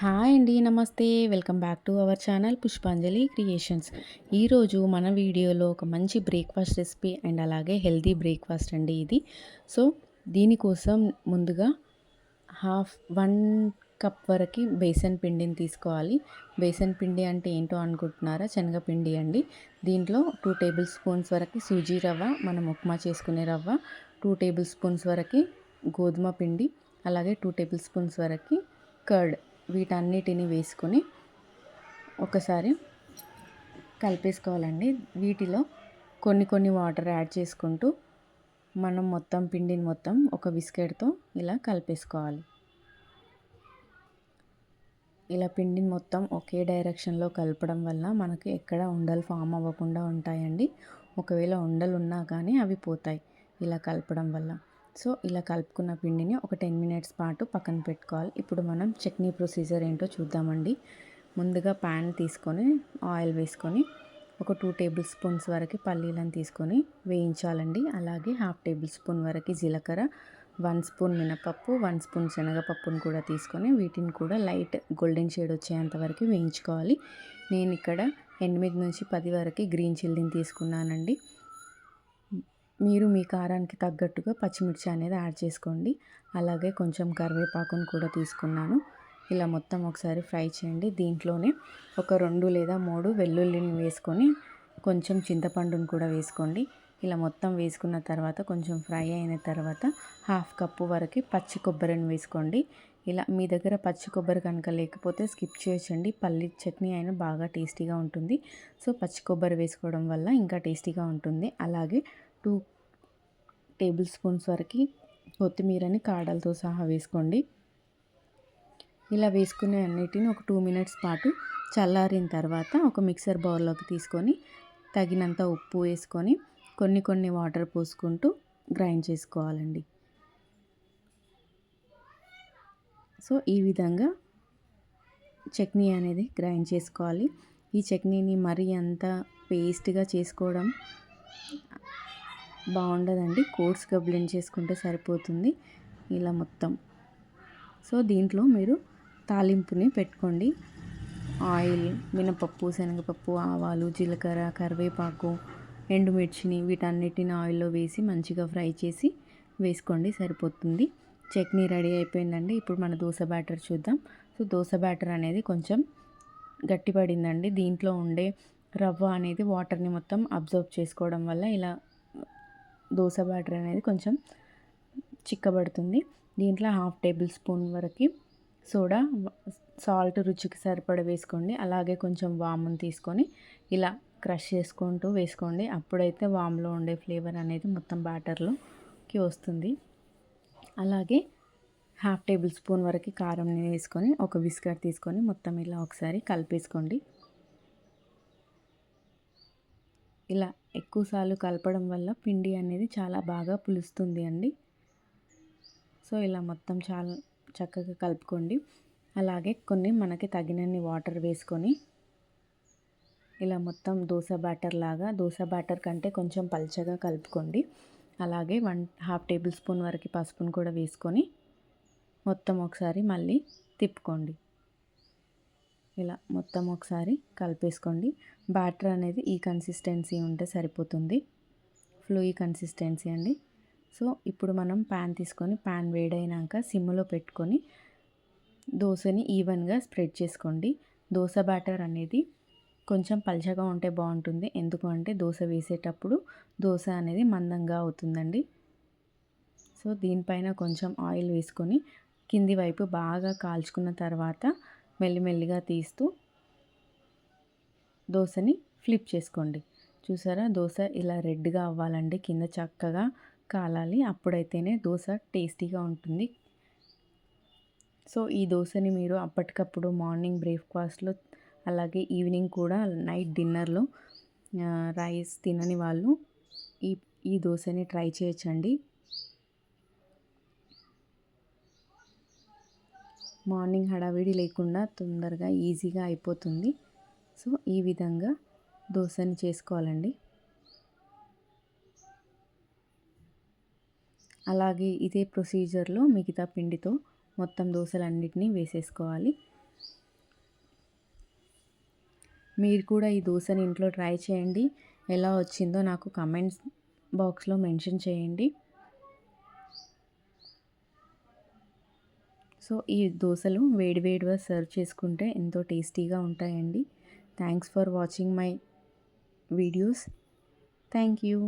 Hi అండి నమస్తే. Welcome back to our channel Pushpanjali creations. ఈరోజు మన వీడియోలో ఒక మంచి బ్రేక్ఫాస్ట్ రెసిపీ అండ్ అలాగే హెల్తీ బ్రేక్ఫాస్ట్ అండి ఇది. సో దీనికోసం ముందుగా హాఫ్ వన్ కప్ వరకు బేసన్ పిండిని తీసుకోవాలి. బేసన్ పిండి అంటే ఏంటో అనుకుంటున్నారా? శనగపిండి అండి. దీంట్లో టూ టేబుల్ స్పూన్స్ వరకు సూజీ రవ్వ మనం ఉప్మా చేసుకునే రవ్వ టూ టేబుల్ స్పూన్స్ వరకు గోధుమ పిండి అలాగే టూ టేబుల్ స్పూన్స్ వరకు కర్డ్. వీటన్నిటిని వేసుకొని ఒకసారి కలిపేసుకోవాలండి. వీటిలో కొన్ని కొన్ని వాటర్ యాడ్ చేసుకుంటూ మనం మొత్తం పిండిని మొత్తం ఒక బిస్కెట్తో ఇలా కలిపేసుకోవాలి. ఇలా పిండిని మొత్తం ఒకే డైరెక్షన్లో కలపడం వల్ల మనకి ఎక్కడ ఉండలు ఫామ్ అవ్వకుండా ఉంటాయండి. ఒకవేళ ఉండలు ఉన్నా కానీ అవి పోతాయి ఇలా కలపడం వల్ల. సో ఇలా కలుపుకున్న పిండిని ఒక టెన్ మినిట్స్ పాటు పక్కన పెట్టుకోవాలి. ఇప్పుడు మనం చట్నీ ప్రొసీజర్ ఏంటో చూద్దామండి. ముందుగా ప్యాన్ తీసుకొని ఆయిల్ వేసుకొని ఒక టూ టేబుల్ స్పూన్స్ వరకు పల్లీలను తీసుకొని వేయించాలండి. అలాగే హాఫ్ టేబుల్ స్పూన్ వరకు జీలకర్ర వన్ స్పూన్ మినపప్పు వన్ స్పూన్ శనగపప్పును కూడా తీసుకొని వీటిని కూడా లైట్ గోల్డెన్ షేడ్ వచ్చేంత వరకు వేయించుకోవాలి. నేను ఇక్కడ ఎనిమిది నుంచి పది వరకు గ్రీన్ చిల్లీని తీసుకున్నానండి. మీరు మీ కారానికి తగ్గట్టుగా పచ్చిమిర్చి అనేది యాడ్ చేసుకోండి. అలాగే కొంచెం కరివేపాకును కూడా తీసుకున్నాను. ఇలా మొత్తం ఒకసారి ఫ్రై చేయండి. దీంట్లోనే ఒక రెండు లేదా మూడు వెల్లుల్లిని వేసుకొని కొంచెం చింతపండును కూడా వేసుకోండి. ఇలా మొత్తం వేసుకున్న తర్వాత కొంచెం ఫ్రై అయిన తర్వాత హాఫ్ కప్పు వరకు పచ్చి కొబ్బరిని వేసుకోండి. ఇలా మీ దగ్గర పచ్చి కొబ్బరి కనుక లేకపోతే స్కిప్ చేయొచ్చండి. పల్లి చట్నీ అయినా బాగా టేస్టీగా ఉంటుంది. సో పచ్చి కొబ్బరి వేసుకోవడం వల్ల ఇంకా టేస్టీగా ఉంటుంది. అలాగే టూ టేబుల్ స్పూన్స్ వరకు కొత్తిమీరని కాడలతో సహా వేసుకోండి. ఇలా వేసుకునే అన్నిటిని ఒక టూ మినిట్స్ పాటు చల్లారిన తర్వాత ఒక మిక్సర్ బౌల్లోకి తీసుకొని తగినంత ఉప్పు వేసుకొని కొన్ని కొన్ని వాటర్ పోసుకుంటూ గ్రైండ్ చేసుకోవాలండి. సో ఈ విధంగా చట్నీ అనేది గ్రైండ్ చేసుకోవాలి. ఈ చట్నీని మరీ అంత పేస్ట్గా చేసుకోవడం బాగుండదండి. కోర్స్గా బ్లెండ్ చేసుకుంటే సరిపోతుంది ఇలా మొత్తం. సో దీంట్లో మీరు తాలింపుని పెట్టుకోండి. ఆయిల్ మినపప్పు శనగపప్పు ఆవాలు జీలకర్ర కరివేపాకు ఎండుమిర్చిని వీటన్నిటిని ఆయిల్లో వేసి మంచిగా ఫ్రై చేసి వేసుకోండి సరిపోతుంది. చట్నీ రెడీ అయిపోయిందండి. ఇప్పుడు మన దోశ బ్యాటర్ చూద్దాం. సో దోశ బ్యాటర్ అనేది కొంచెం గట్టిపడిందండి. దీంట్లో ఉండే రవ్వ అనేది వాటర్ని మొత్తం అబ్జర్వ్ చేసుకోవడం వల్ల ఇలా దోశ బ్యాటర్ అనేది కొంచెం చిక్కబడుతుంది. దీంట్లో హాఫ్ టేబుల్ స్పూన్ వరకు సోడా సాల్ట్ రుచికి సరిపడ వేసుకోండి. అలాగే కొంచెం వామును తీసుకొని ఇలా క్రష్ చేసుకుంటూ వేసుకోండి. అప్పుడైతే వామ్లో ఉండే ఫ్లేవర్ అనేది మొత్తం బ్యాటర్లోకి వస్తుంది. అలాగే హాఫ్ టేబుల్ స్పూన్ వరకు కారం వేసుకొని ఒక విస్కర్ తీసుకొని మొత్తం ఇలా ఒకసారి కలిపేసుకోండి. ఇలా ఎక్కువసార్లు కలపడం వల్ల పిండి అనేది చాలా బాగా పులుస్తుంది అండి. సో ఇలా మొత్తం చాలా చక్కగా కలుపుకోండి. అలాగే కొన్ని మనకి తగినన్ని వాటర్ వేసుకొని ఇలా మొత్తం దోశ బ్యాటర్ లాగా దోశ బ్యాటర్ కంటే కొంచెం పల్చగా కలుపుకోండి. అలాగే వన్ హాఫ్ టేబుల్ స్పూన్ వరకు పసుపును కూడా వేసుకొని మొత్తం ఒకసారి మళ్ళీ తిప్పుకోండి. ఇలా మొత్తం ఒకసారి కలిపేసుకోండి. బ్యాటర్ అనేది ఈ కన్సిస్టెన్సీ ఉంటే సరిపోతుంది. ఫ్లూయి కన్సిస్టెన్సీ అండి. సో ఇప్పుడు మనం ప్యాన్ తీసుకొని ప్యాన్ వేడైనాక సిమ్లో పెట్టుకొని దోశని ఈవెన్గా స్ప్రెడ్ చేసుకోండి. దోశ బ్యాటర్ అనేది కొంచెం పల్చగా ఉంటే బాగుంటుంది. ఎందుకంటే దోశ వేసేటప్పుడు దోశ అనేది మందంగా అవుతుందండి. సో దీనిపైన కొంచెం ఆయిల్ వేసుకొని కింది వైపు బాగా కాల్చుకున్న తర్వాత మెల్లిమెల్లిగా తీస్తూ దోశని ఫ్లిప్ చేసుకోండి. చూసారా? దోశ ఇలా రెడ్గా అవ్వాలండి. కింద చక్కగా కాలాలి. అప్పుడైతేనే దోశ టేస్టీగా ఉంటుంది. సో ఈ దోశని మీరు అప్పటికప్పుడు మార్నింగ్ బ్రేక్ఫాస్ట్లో అలాగే ఈవినింగ్ కూడా నైట్ డిన్నర్లో రైస్ తినని వాళ్ళు ఈ ఈ దోశని ట్రై చేయొచ్చండి. మార్నింగ్ హడావిడి లేకుండా తొందరగా ఈజీగా అయిపోతుంది. సో ఈ విధంగా దోశని చేసుకోవాలండి. అలాగే ఇదే ప్రొసీజర్లో మిగతా పిండితో మొత్తం దోశలన్నిటినీ వేసేసుకోవాలి. మీరు కూడా ఈ దోశని ఇంట్లో ట్రై చేయండి. ఎలా వచ్చిందో నాకు కమెంట్స్ బాక్స్లో మెన్షన్ చేయండి. సో ఈ దోశలు వేడివేడిగా సర్వ్ చేసుకుంటే ఎంతో టేస్టీగా ఉంటాయండి. Thanks for watching my videos. Thank you.